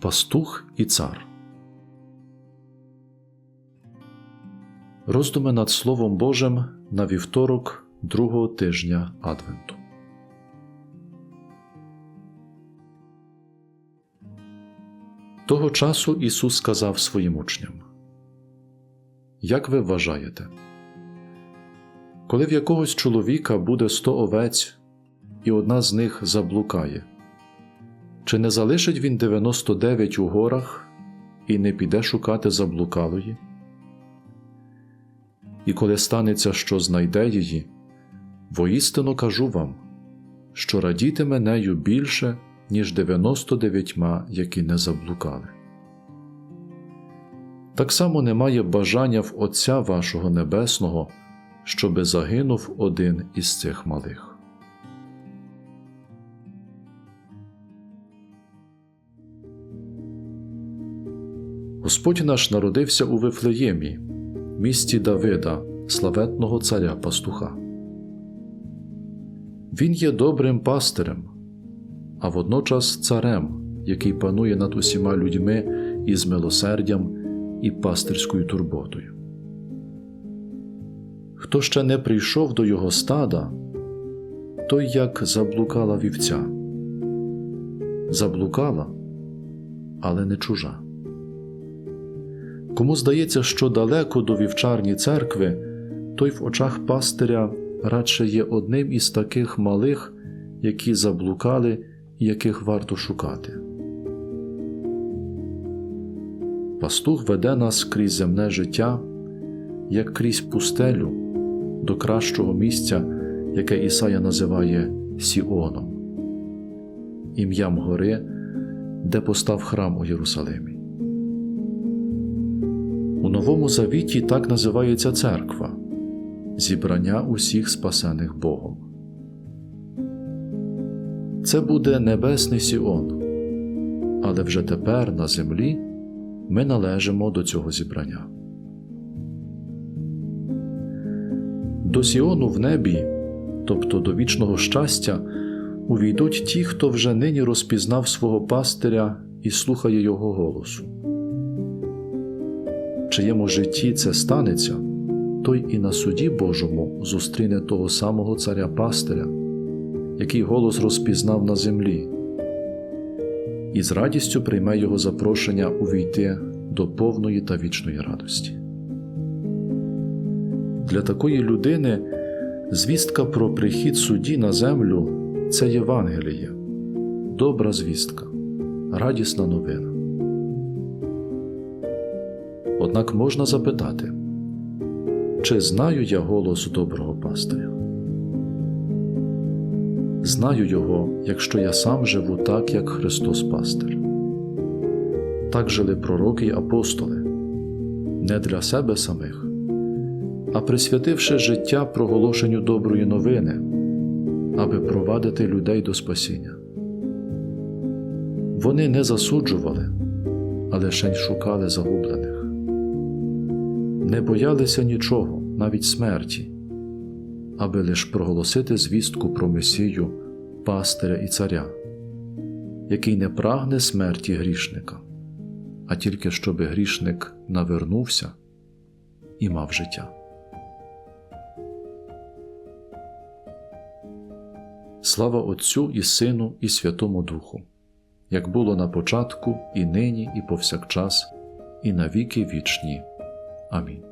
Пастух і цар. Роздуми над Словом Божим на вівторок другого тижня Адвенту. Того часу Ісус сказав своїм учням: Як ви вважаєте, коли в якогось чоловіка буде сто овець, і одна з них заблукає, чи не залишить він 99 у горах і не піде шукати заблукалої? І коли станеться, що знайде її, воістину кажу вам, що радітиме нею більше, ніж 99, які не заблукали. Так само немає бажання в Отця вашого Небесного, щоби загинув один із цих малих. Господь наш народився у Вифлеємі, місті Давида, славетного царя пастуха. Він є добрим пастирем, а водночас царем, який панує над усіма людьми із милосердям і пастирською турботою. Хто ще не прийшов до його стада, той як заблукала вівця, заблукала, але не чужа. Кому здається, що далеко до вівчарні церкви, той в очах пастиря радше є одним із таких малих, які заблукали і яких варто шукати. Пастух веде нас крізь земне життя, як крізь пустелю до кращого місця, яке Ісая називає Сіоном, ім'ям гори, де постав храм у Єрусалимі. У Новому Завіті так називається церква зібрання усіх спасених Богом. Це буде небесний Сіон, але вже тепер на землі ми належимо до цього зібрання. До Сіону в небі, тобто до вічного щастя, увійдуть ті, хто вже нині розпізнав свого пастиря і слухає його голосу. Чиєму житті це станеться, той і на суді Божому зустріне того самого царя пастиря, який голос розпізнав на землі, і з радістю прийме його запрошення увійти до повної та вічної радості. Для такої людини звістка про прихід судді на землю це Євангеліє, добра звістка, радісна новина. Однак можна запитати, чи знаю я голос доброго пастиря? Знаю його, якщо я сам живу так, як Христос пастир. Так жили пророки й апостоли, не для себе самих, а присвятивши життя проголошенню доброї новини, аби провадити людей до спасіння. Вони не засуджували, а лише шукали загублених не боялися нічого, навіть смерті, аби лиш проголосити звістку про Месію, пастиря і царя, який не прагне смерті грішника, а тільки щоби грішник навернувся і мав життя. Слава Отцю і Сину, і Святому Духу, як було на початку, і нині, і повсякчас, і на віки вічні. Amin.